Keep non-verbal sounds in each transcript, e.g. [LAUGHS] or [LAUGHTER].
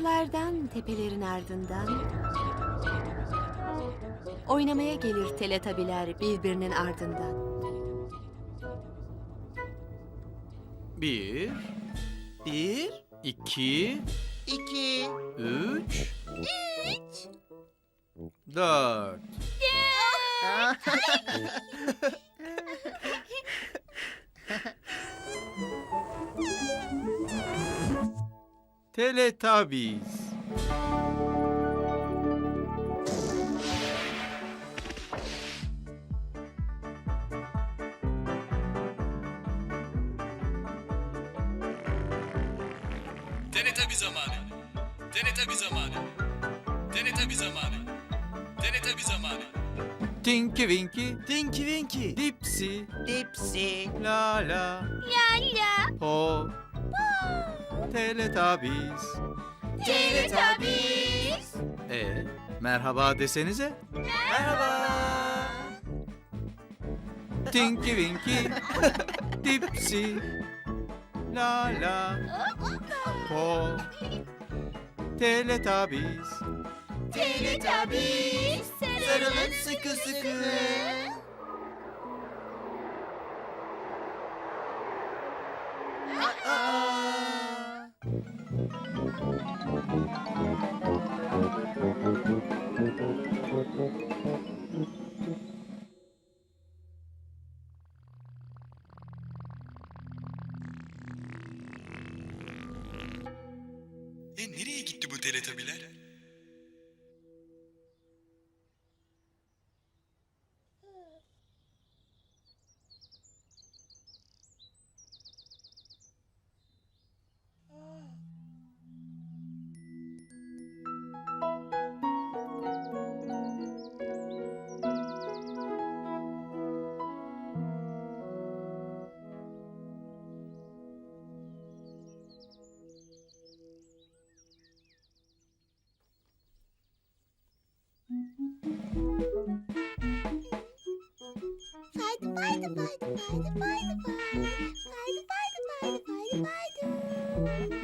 Uzaklardan tepelerin ardından Oynamaya gelir teletabiler birbirinin ardından. Bir, Bir, iki, iki, üç, dört. [LAUGHS] Teletabiz. Teletabi zamanı. Teletabi zamanı. Teletabi zamanı. Teletabi zamanı. Tinky Winky, Tinky Winky, Dipsy, Dipsy, La La, La La, Ho, Teletubbies. Teletubbies. E, merhaba desenize. Merhaba. Tinky Winky, [LAUGHS] Dipsy, La La, Po, Teletubbies. Teletubbies. Sarılın sıkı sıkı. E nereye gitti bu teletabiler?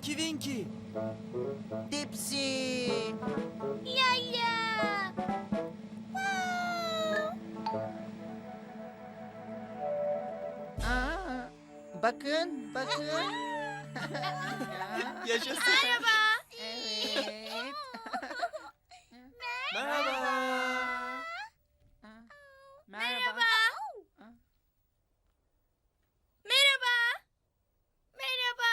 Tinky Winky, Dipsy. Ya ya. Aa, bakın, bakın. [LAUGHS] Yaşasın. Merhaba. Evet. Merhaba. Merhaba. Merhaba. Merhaba.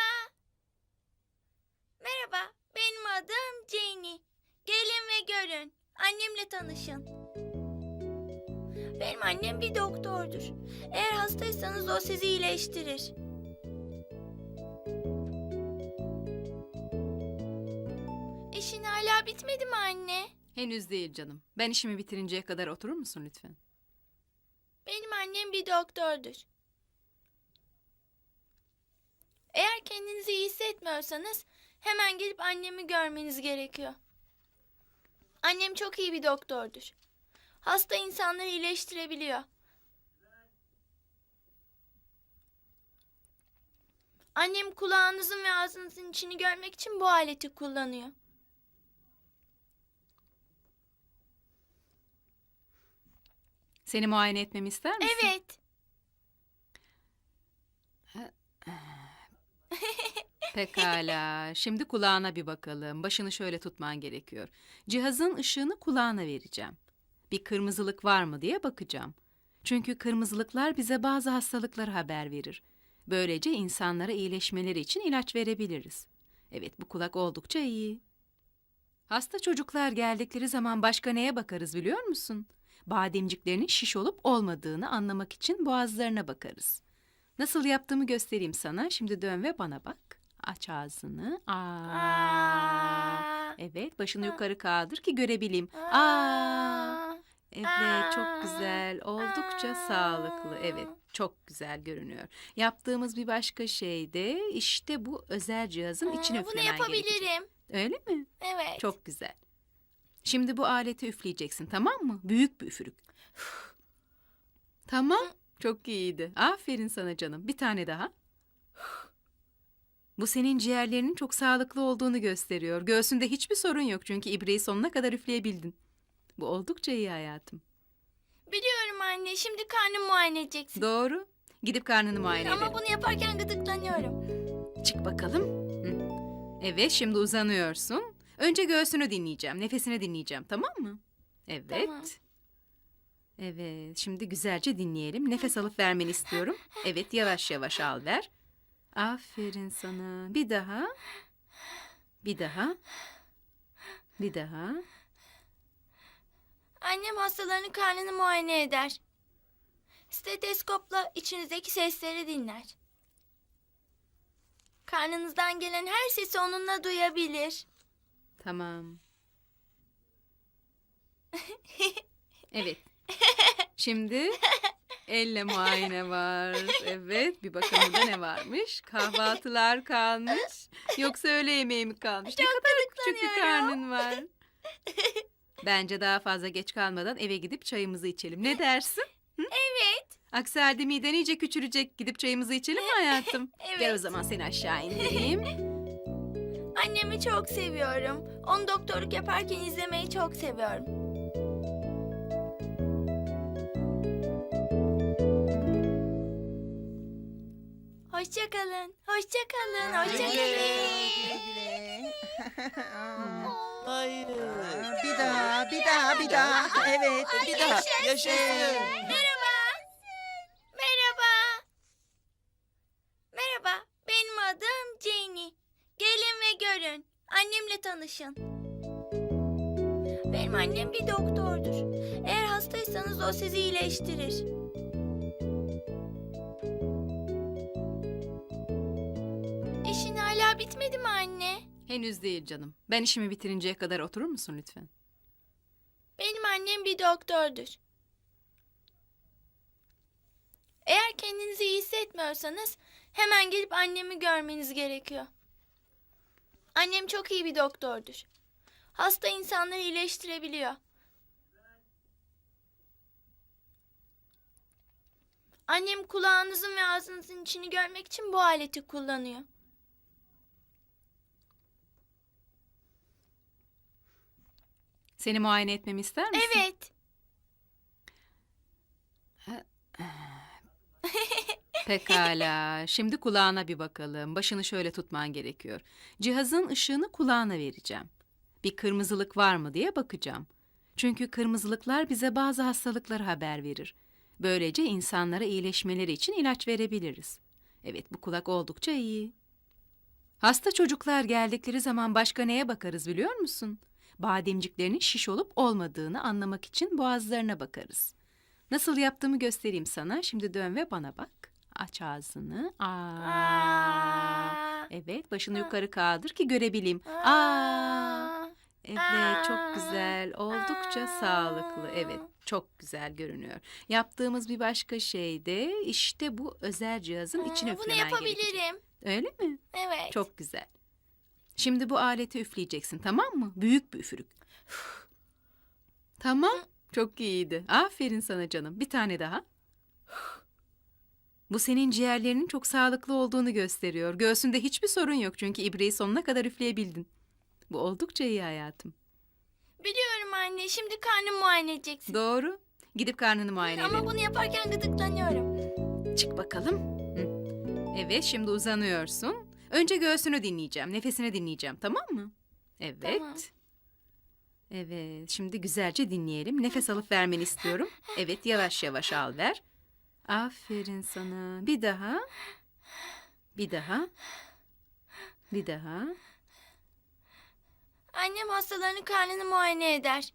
Merhaba. Benim adım Jenny. Gelin ve görün. Annemle tanışın. Benim annem bir doktordur. Eğer hastaysanız o sizi iyileştirir. İşin hala bitmedi mi anne? Henüz değil canım. Ben işimi bitirinceye kadar oturur musun lütfen? Benim annem bir doktordur. Eğer kendinizi iyi hissetmiyorsanız hemen gelip annemi görmeniz gerekiyor. Annem çok iyi bir doktordur. Hasta insanları iyileştirebiliyor. Annem kulağınızın ve ağzınızın içini görmek için bu aleti kullanıyor. Seni muayene etmemi ister misin? Evet. Pekala. Şimdi kulağına bir bakalım. Başını şöyle tutman gerekiyor. Cihazın ışığını kulağına vereceğim. Bir kırmızılık var mı diye bakacağım. Çünkü kırmızılıklar bize bazı hastalıkları haber verir. Böylece insanlara iyileşmeleri için ilaç verebiliriz. Evet, bu kulak oldukça iyi. Hasta çocuklar geldikleri zaman başka neye bakarız biliyor musun? Bademciklerinin şiş olup olmadığını anlamak için boğazlarına bakarız. Nasıl yaptığımı göstereyim sana. Şimdi dön ve bana bak. Aç ağzını. Aa. Aa. Evet, başını yukarı kaldır ki görebileyim. Aa. Aa. Evet, çok Aa. güzel. Oldukça Aa. sağlıklı. Evet, çok güzel görünüyor. Yaptığımız bir başka şey de işte bu özel cihazın içine Aa, Bunu üflemen gerekecek. yapabilirim. Öyle mi? Evet. Çok güzel. Şimdi bu aleti üfleyeceksin tamam mı? Büyük bir üfürük. tamam. Çok iyiydi. Aferin sana canım. Bir tane daha. Bu senin ciğerlerinin çok sağlıklı olduğunu gösteriyor. Göğsünde hiçbir sorun yok çünkü ibreyi sonuna kadar üfleyebildin. Bu oldukça iyi hayatım. Biliyorum anne. Şimdi karnımı muayene edeceksin. Doğru. Gidip karnını muayene Ama edelim. bunu yaparken gıdıklanıyorum. Çık bakalım. Hı. Evet, şimdi uzanıyorsun. Önce göğsünü dinleyeceğim, nefesini dinleyeceğim, tamam mı? Evet. Tamam. Evet, şimdi güzelce dinleyelim. Nefes alıp vermeni istiyorum. Evet, yavaş yavaş al ver. Aferin sana. Bir daha. Bir daha. Bir daha. Annem hastalarının karnını muayene eder. Steteskopla içinizdeki sesleri dinler. Karnınızdan gelen her sesi onunla duyabilir. Tamam. [LAUGHS] Evet. Şimdi elle muayene var. Evet, bir bakalım da ne varmış? Kahvaltılar kalmış. Yoksa öğle yemeği mi kalmış? ne kadar küçük bir karnın var. Bence daha fazla geç kalmadan eve gidip çayımızı içelim. Ne dersin? Evet. Aksi halde miden iyice küçülecek. Gidip çayımızı içelim mi hayatım? [LAUGHS] Evet. Gel o zaman seni aşağı indireyim. Annemi çok seviyorum. Onu doktorluk yaparken izlemeyi çok seviyorum. Hoşça kalın. Hoşça kalın. Hoşça kalın. Hayır. Bir daha, bir daha, bir daha. Evet, bir daha. Yaşasın. Merhaba. Merhaba. Merhaba. Benim adım Jenny. Gelin ve görün. Annemle tanışın. Benim annem bir doktordur. Eğer hastaysanız o sizi iyileştirir. Bitmedi mi anne? Henüz değil canım. Ben işimi bitirinceye kadar oturur musun lütfen? Benim annem bir doktordur. Eğer kendinizi iyi hissetmiyorsanız hemen gelip annemi görmeniz gerekiyor. Annem çok iyi bir doktordur. Hasta insanları iyileştirebiliyor. Annem kulağınızın ve ağzınızın içini görmek için bu aleti kullanıyor. Seni muayene etmemi ister misin? Evet. [LAUGHS] Pekala. Şimdi kulağına bir bakalım. Başını şöyle tutman gerekiyor. Cihazın ışığını kulağına vereceğim. Bir kırmızılık var mı diye bakacağım. Çünkü kırmızılıklar bize bazı hastalıkları haber verir. Böylece insanlara iyileşmeleri için ilaç verebiliriz. Evet, bu kulak oldukça iyi. Hasta çocuklar geldikleri zaman başka neye bakarız biliyor musun? Bademciklerinin şiş olup olmadığını anlamak için boğazlarına bakarız. Nasıl yaptığımı göstereyim sana. Şimdi dön ve bana bak. Aç ağzını. Aa. Aa. Evet, başını yukarı kaldır ki görebileyim. Aa. Aa. Evet, çok Aa. güzel. Oldukça Aa. sağlıklı. Evet, çok güzel görünüyor. Yaptığımız bir başka şey de işte bu özel cihazın içine Aa, Bunu üflemen gerekecek. yapabilirim. Öyle mi? Evet. Çok güzel. Şimdi bu aleti üfleyeceksin tamam mı? Büyük bir üfürük. [SIGHS] Tamam. Çok iyiydi. Aferin sana canım. Bir tane daha. [SIGHS] Bu senin ciğerlerinin çok sağlıklı olduğunu gösteriyor. Göğsünde hiçbir sorun yok çünkü ibreyi sonuna kadar üfleyebildin. Bu oldukça iyi hayatım. Biliyorum anne. Şimdi karnımı muayene edeceksin. Doğru. Gidip karnını muayene Ama edelim. bunu yaparken gıdıklanıyorum. Çık bakalım. Hı. Evet, şimdi uzanıyorsun. Önce göğsünü dinleyeceğim, nefesini dinleyeceğim, tamam mı? Evet. Tamam. Evet, şimdi güzelce dinleyelim. Nefes alıp vermeni istiyorum. Evet, yavaş yavaş al ver. Aferin sana. Bir daha. Bir daha. Bir daha. Annem hastalarının karnını muayene eder.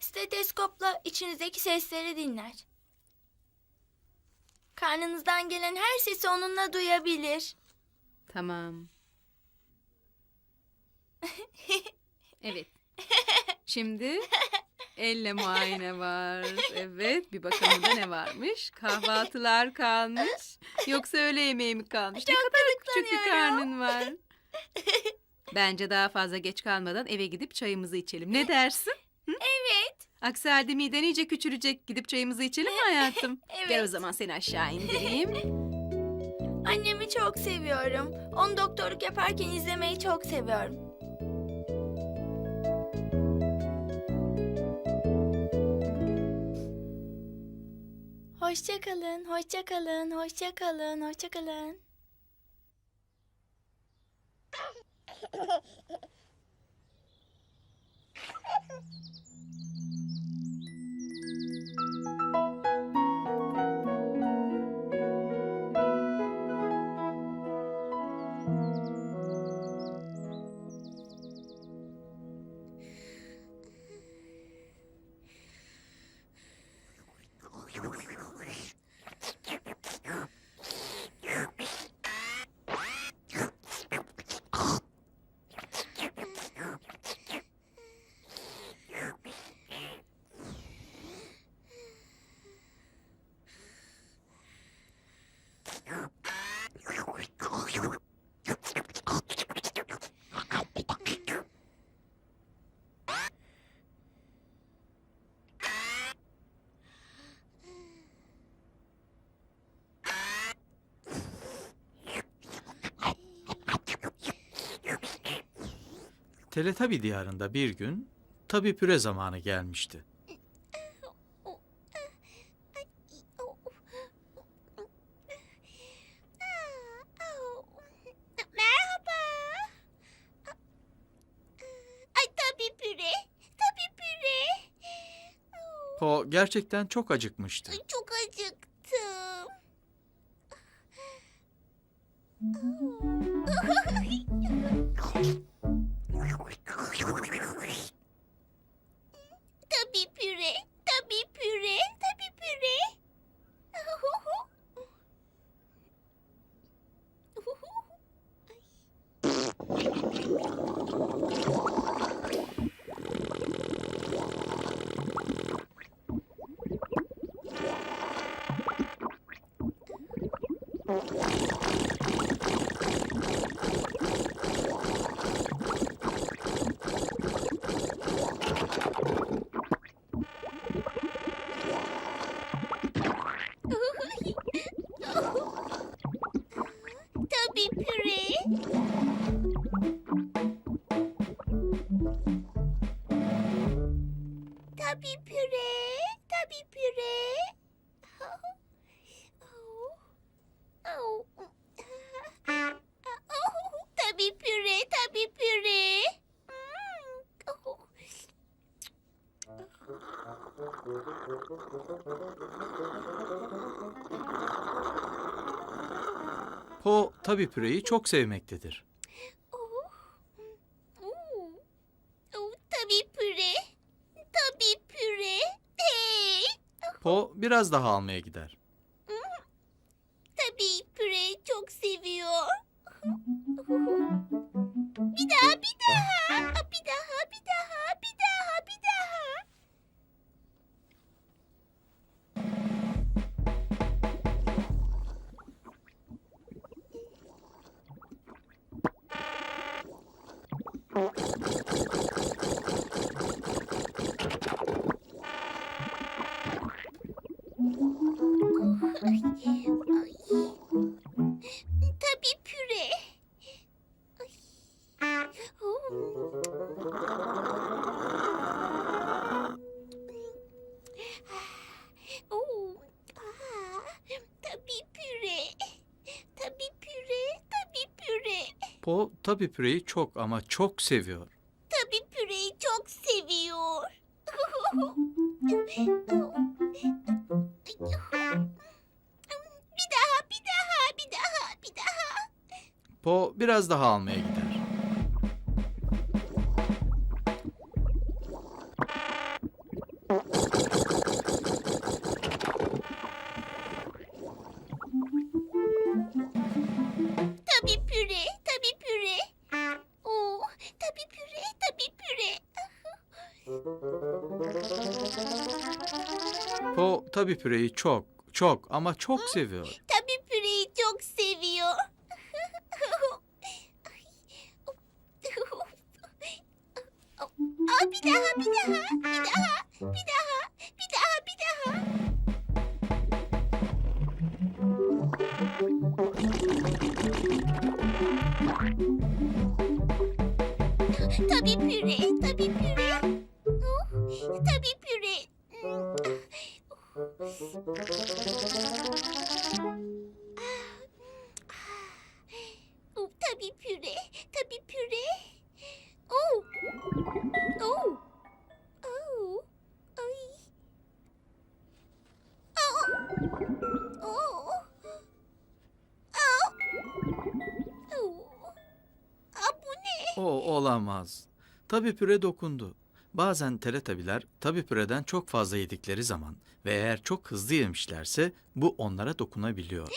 Steteskopla içinizdeki sesleri dinler. Karnınızdan gelen her sesi onunla duyabilir. Tamam. [LAUGHS] Evet. Şimdi elle muayene var. Evet, bir bakalım da ne varmış. Kahvaltılar kalmış. Yoksa öğle yemeği mi kalmış? Ne kadar küçük bir gıdıklanıyorum. karnın var. [LAUGHS] Bence daha fazla geç kalmadan eve gidip çayımızı içelim. Ne dersin? Evet. Aksi halde miden iyice küçülecek. Gidip çayımızı içelim mi [LAUGHS] hayatım? Evet. Gel o zaman seni aşağı indireyim. Annemi çok seviyorum. Onu doktorluk yaparken izlemeyi çok seviyorum. Hoşça kalın, hoşça kalın, hoşça kalın, hoşça kalın. [LAUGHS] Thank [LAUGHS] you. Teletabi diyarında bir gün tabi püre zamanı gelmişti. Merhaba. Ay tabii püre, tabii püre. Po gerçekten çok acıkmıştı. Çok acıktım. Po tabi püreyi çok sevmektedir. Tabii püre, tabii püre. Hey. Po biraz daha almaya gider. Po tabii püreyi çok ama çok seviyor. Tabii püreyi çok seviyor. bir daha, bir daha, bir daha, bir daha. Po biraz daha almaya gider. Tabii püreyi çok çok ama çok seviyor. Tabii püreyi çok seviyor. Aa, bir daha, bir daha, bir daha, bir daha, bir daha, bir daha. Tabii püre, tabii püre. Oh, tabii püre. Oh, tabii püre, tabii püre. Oh. Oh. Oh. Ay. Oh. Oh. Oh. Oh. Aa, bu ne? O olamaz. Tabii püre dokundu. Bazen teletabiler tabii püreden çok fazla yedikleri zaman ve eğer çok hızlı yemişlerse bu onlara dokunabiliyor.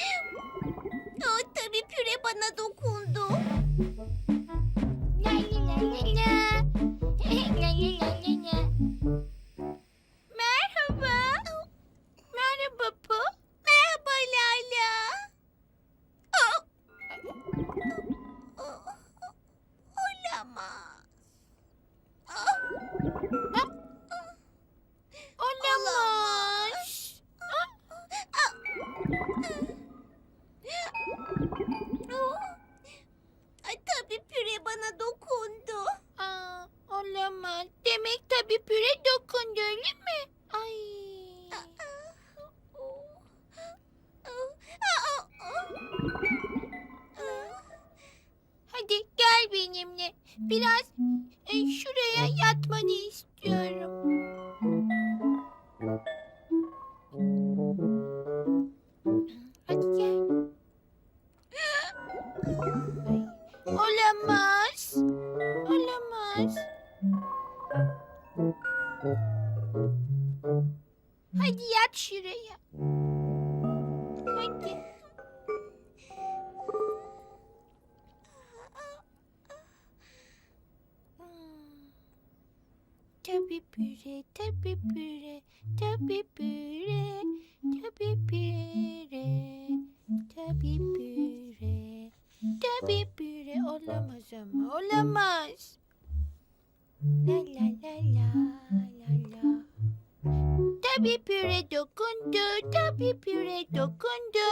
Püre dokundu, tabii püre dokundu.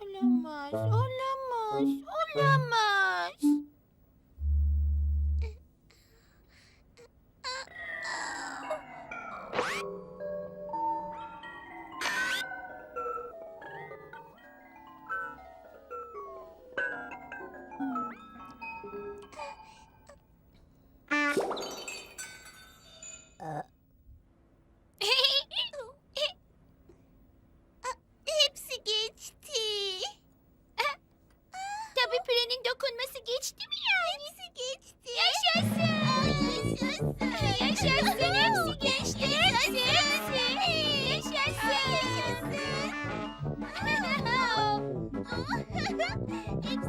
Olamaz, olamaz, olamaz.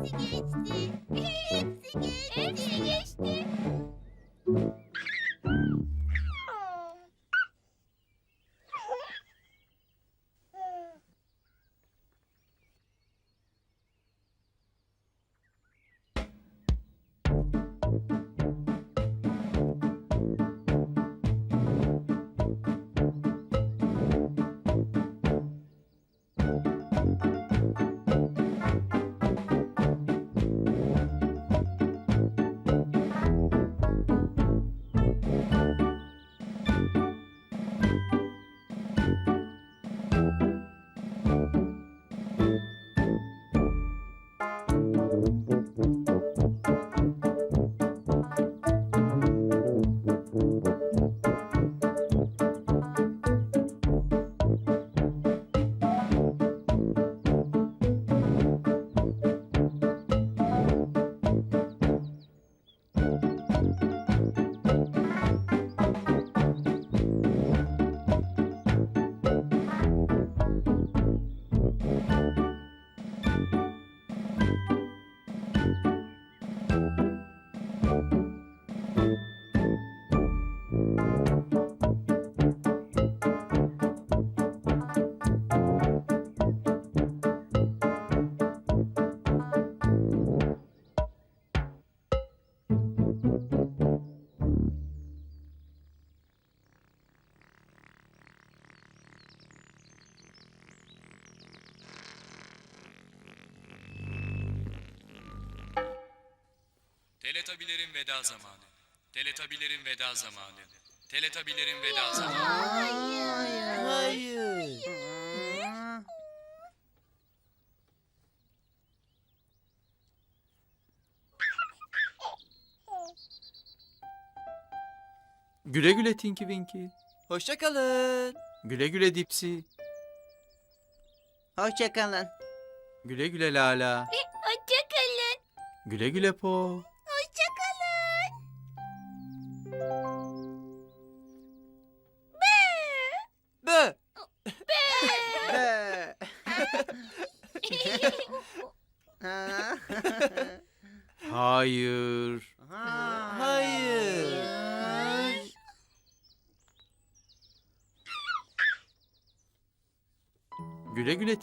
Bis zum nächsten Mal. Teletabilerin veda zamanı. Teletabilerin veda zamanı. Teletabilerin veda zamanı. Hayır. Güle güle Tinky Winky. Hoşça kalın. Güle güle Dipsy. Hoşça kalın. Güle güle Lala. Hoşçakalın. Güle güle Po.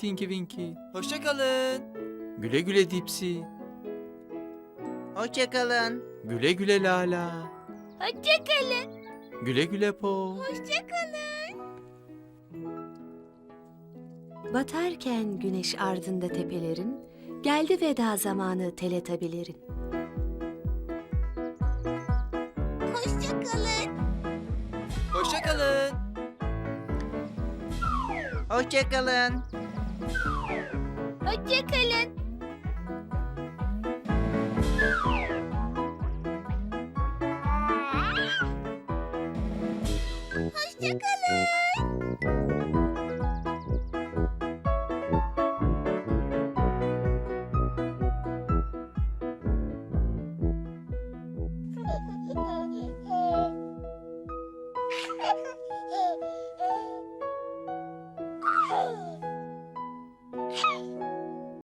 Tinky Winky. Hoşça kalın. Güle güle Dipsy. Hoşça kalın. Güle güle Lala. Hoşçakalın. Güle güle Po. Batarken güneş ardında tepelerin, geldi veda zamanı teletabilerin. Hoşça kalın. Hoşça kalın. Hoşça kalın. Hoşçakalın.